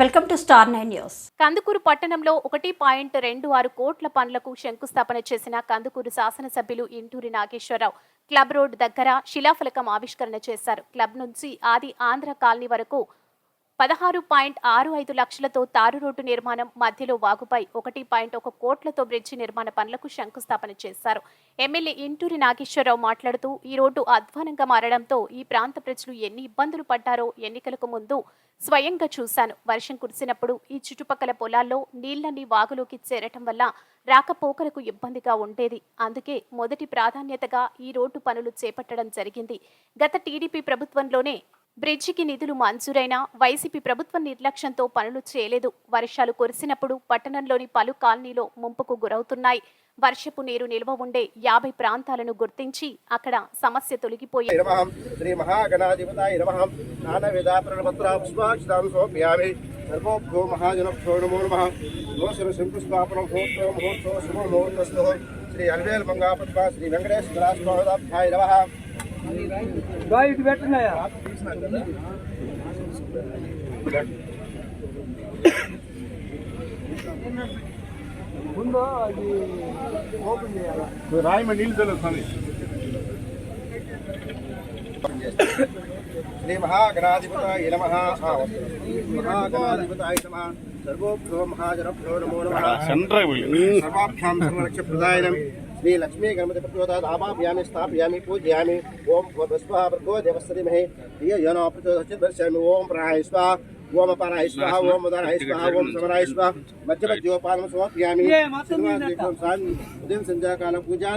Welcome to star nine news. Kandukur పట్టణంలో ఒకటి point రెండు ఆరు కోట్ల పనులకు శంకుస్థాపన చేసిన కందుకూరు శాసనసభ్యులు ఇంటూరి నాగేశ్వరరావు క్లబ్ రోడ్ దగ్గర శిలాఫలకం ఆవిష్కరణ చేశారు. క్లబ్ నుంచి ఆది ఆంధ్ర కాలనీ వరకు పదహారు పాయింట్ ఆరు ఐదు లక్షలతో తారు రోడ్డు నిర్మాణం మధ్యలో వాగుపై ఒకటి పాయింట్ ఒక కోట్లతో బ్రిడ్జి నిర్మాణ పనులకు శంకుస్థాపన చేశారు. ఎమ్మెల్యే ఇంటూరి నాగేశ్వరరావు మాట్లాడుతూ ఈ రోడ్డు అధ్వానంగా మారడంతో ఈ ప్రాంత ప్రజలు ఎన్ని ఇబ్బందులు పడ్డారో ఎన్నికలకు ముందు స్వయంగా చూశాను. వర్షం కురిసినప్పుడు ఈ చుట్టుపక్కల పొలాల్లో నీళ్ళన్నీ వాగులోకి చేరటం వల్ల రాకపోకలకు ఇబ్బందిగా ఉండేది. అందుకే మొదటి ప్రాధాన్యతగా ఈ రోడ్డు పనులు చేపట్టడం జరిగింది. గత టీడీపీ ప్రభుత్వంలోనే బ్రిడ్జికి నిధులు మంజూరైనా వైసీపీ ప్రభుత్వం నిర్లక్ష్యంతో పనులు చేయలేదు. వర్షాలు కురిసినప్పుడు పట్టణంలోని పలు కాలనీలో ముంపుకు గురవుతున్నాయి. వర్షపు నీరు నిల్వ ఉండే యాభై ప్రాంతాలను గుర్తించి అక్కడ సమస్య తొలగిపోయింది. శ్రీ సర్వోభ్యో మహాజనభ్యో నమో నమః. దోషర శంకుస్థాపనం ముహూర్తో ముహూర్తో శుభ ముహూర్తస్థు. శ్రీ అల్వేల్ మంగాపద్మ శ్రీ వెంకటేశ్వర స్వామిదాభ్యాయ ఇటు పెట్టినాయా? ముందు అది ఓపెన్ చేయాలి? రాయమ నీళ్ళు తెలుస్తుంది శ్రీ మహాగణాధిపతాయ నమః. మహాగణాధిపతాయ నమః. సర్వోభ్యో మహాజనభ్యో నమో నమః. సర్వాభ్యాం సర్వరక్ష ప్రదాయనం. श्री लक्ष्मी गणपति प्रचोदात आवापयामी स्थापयामी पूजयामी। ओम भगवस्वा भर्गो महे ये यो नो ओम प्राणाय स्वाहा ओम अपराय स्वाहा ओम उदराय स्वाहा ओम समराय स्वाहा मध्यमज्योपानं समर्पयामि श्रीमादेवं सान् उदयं पूजां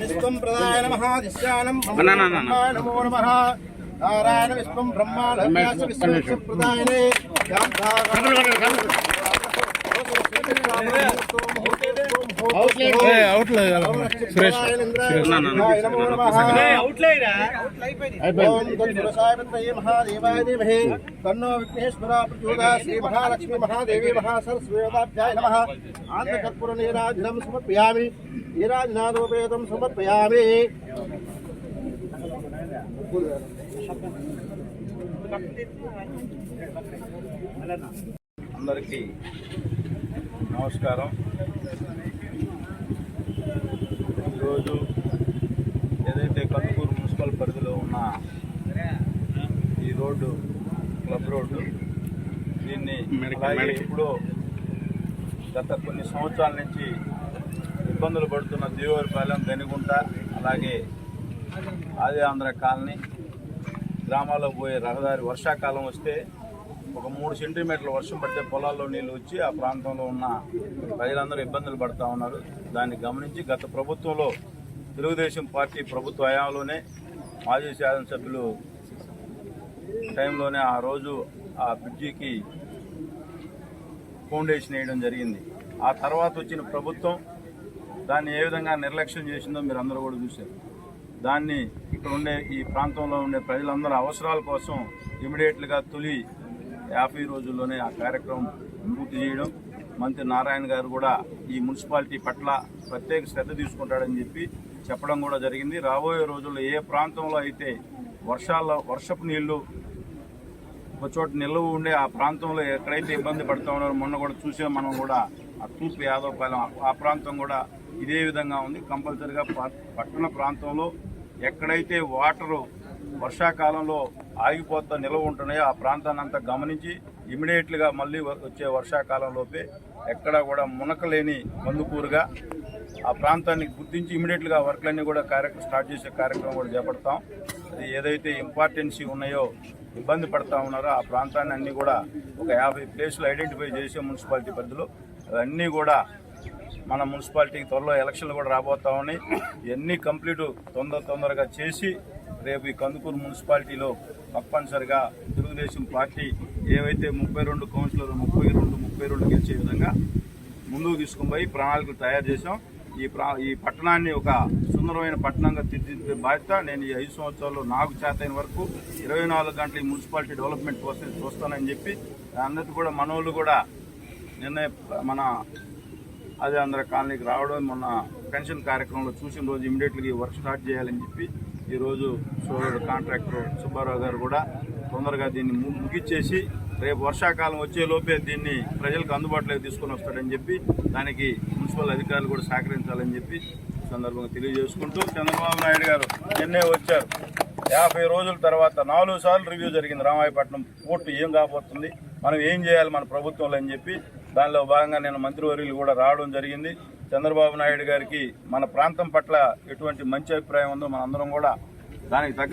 విశ్వం ప్రదాయ నమ. దిశానం నమో నమ నారాయణ విశ్వం బ్రహ్మాండ విశ్వం ప్రదాయనే మహాదేవాయ ధీమహి. తన్నో విఘ్నేశ్వర ప్రచోదయ శ్రీ మహాలక్ష్మి మహాదేవి మహాసరస్వతాభ్యాయ నమ. ఆంధ్రకర్పూర నీరాజనం సమర్పయామి. నీరాజనాదోపేతం సమర్పయామి. అందరికీ నమస్కారం. ఈరోజు ఏదైతే కందుకూరు మున్సిపల్ పరిధిలో ఉన్న ఈ రోడ్డు క్లబ్ రోడ్డు దీన్ని అలాగే ఎప్పుడో గత కొన్ని సంవత్సరాల నుంచి ఇబ్బందులు పడుతున్న దేవరపాలెం గనిగుంట అలాగే ఆది ఆంధ్ర కాలనీ గ్రామాల్లో పోయే రహదారి వర్షాకాలం వస్తే ఒక మూడు సెంటీమీటర్ల వర్షం పడితే పొలాల్లో నీళ్ళు వచ్చి ఆ ప్రాంతంలో ఉన్న ప్రజలందరూ ఇబ్బందులు పడుతూ ఉన్నారు. దాన్ని గమనించి గత ప్రభుత్వంలో తెలుగుదేశం పార్టీ ప్రభుత్వ హయాంలోనే మాజీ శాసనసభ్యులు టైంలోనే ఆ రోజు ఆ బ్రిడ్జికి ఫౌండేషన్ వేయడం జరిగింది. ఆ తర్వాత వచ్చిన ప్రభుత్వం దాన్ని ఏ విధంగా నిర్లక్ష్యం చేసిందో మీరు అందరూ కూడా చూశారు. దాన్ని ఇక్కడ ఉండే ఈ ప్రాంతంలో ఉండే ప్రజలందరూ అవసరాల కోసం ఇమీడియట్లుగా తొలి యాభై రోజుల్లోనే ఆ కార్యక్రమం పూర్తి చేయడం. మంత్రి నారాయణ గారు కూడా ఈ మున్సిపాలిటీ పట్ల ప్రత్యేక శ్రద్ధ తీసుకుంటాడని చెప్పి చెప్పడం కూడా జరిగింది. రాబోయే రోజుల్లో ఏ ప్రాంతంలో అయితే వర్షాల్లో వర్షపు నీళ్ళు ఒక చోట నిల్వ ఉండే ఆ ప్రాంతంలో ఎక్కడైతే ఇబ్బంది పడతా ఉన్నారో మొన్న కూడా చూసాం మనం కూడా ఆ తూర్పు యాదవపాలెం ఆ- ప్రాంతం కూడా ఇదే విధంగా ఉంది. కంపల్సరిగా ప- పట్టణ ప్రాంతంలో ఎక్కడైతే వాటరు వర్షాకాలంలో ఆగిపోతా నిల్వ ఉంటున్నాయో ఆ ప్రాంతాన్ని అంతా గమనించి ఇమీడియట్లుగా మళ్ళీ వచ్చే వర్షాకాలంలోపే ఎక్కడా కూడా మునకలేని మందుకూరుగా ఆ ప్రాంతాన్ని గుర్తించి ఇమీడియట్గా వర్క్లన్నీ కూడా కార్యక్రమం స్టార్ట్ చేసే కార్యక్రమం కూడా చేపడతాం. అది ఏదైతే ఇంపార్టెన్సీ ఉన్నాయో ఇబ్బంది పడతా ఉన్నారో ఆ ప్రాంతాన్ని అన్నీ కూడా ఒక యాభై ప్లేసులు ఐడెంటిఫై చేసే మున్సిపాలిటీ పరిధిలో అవన్నీ కూడా మన మున్సిపాలిటీకి త్వరలో ఎలక్షన్లు కూడా రాబోతా ఉన్నాయి. ఇవన్నీ కంప్లీట్ తొందర తొందరగా చేసి రేపు ఈ కందుకూరు మున్సిపాలిటీలో తప్పనిసరిగా తెలుగుదేశం పార్టీ ఏవైతే ముప్పై రెండు కౌన్సిలర్ ముప్పై రెండు ముప్పై రెండు గెలిచే విధంగా ముందుకు తీసుకుని పోయి ప్రణాళికలు తయారు చేశాం. ఈ ప్రా ఈ పట్టణాన్ని ఒక సుందరమైన పట్టణంగా తీర్చిదిద్దే బాధ్యత నేను ఈ ఐదు సంవత్సరాల్లో నాకు చేతైన వరకు ఇరవై నాలుగు గంటల ఈ మున్సిపాలిటీ డెవలప్మెంట్ కోసం చూస్తానని చెప్పి అందరికీ కూడా మనోళ్ళు కూడా నిన్నే మన అదే అందరి కాలనీకి రావడం మొన్న పెన్షన్ కార్యక్రమంలో చూసిన రోజు ఇమీడియట్గా ఈ వర్క్ స్టార్ట్ చేయాలని చెప్పి ఈరోజు సోదరుడు కాంట్రాక్టర్ సుబ్బారావు గారు కూడా తొందరగా దీన్ని ము- ముగిచ్చేసి రేపు వర్షాకాలం వచ్చేలోపే దీన్ని ప్రజలకు అందుబాటులోకి తీసుకొని వస్తాడని చెప్పి దానికి మున్సిపల్ అధికారులు కూడా సహకరించాలని చెప్పి సందర్భంగా తెలియజేసుకుంటూ చంద్రబాబు నాయుడు గారు నిన్నే వచ్చారు. యాభై రోజుల తర్వాత నాలుగు సార్లు రివ్యూ జరిగింది రామాయపట్నం. పోర్టు ఏం కాబోతుంది? మనం ఏం చేయాలి మన ప్రభుత్వంలో అని చెప్పి దానిలో భాగంగా నేను మంత్రివర్యులు కూడా రావడం జరిగింది. చంద్రబాబు నాయుడు గారికి మన ప్రాంతం పట్ల ఎటువంటి మంచి అభిప్రాయం ఉందో మనందరం కూడా దానికి తగ్గ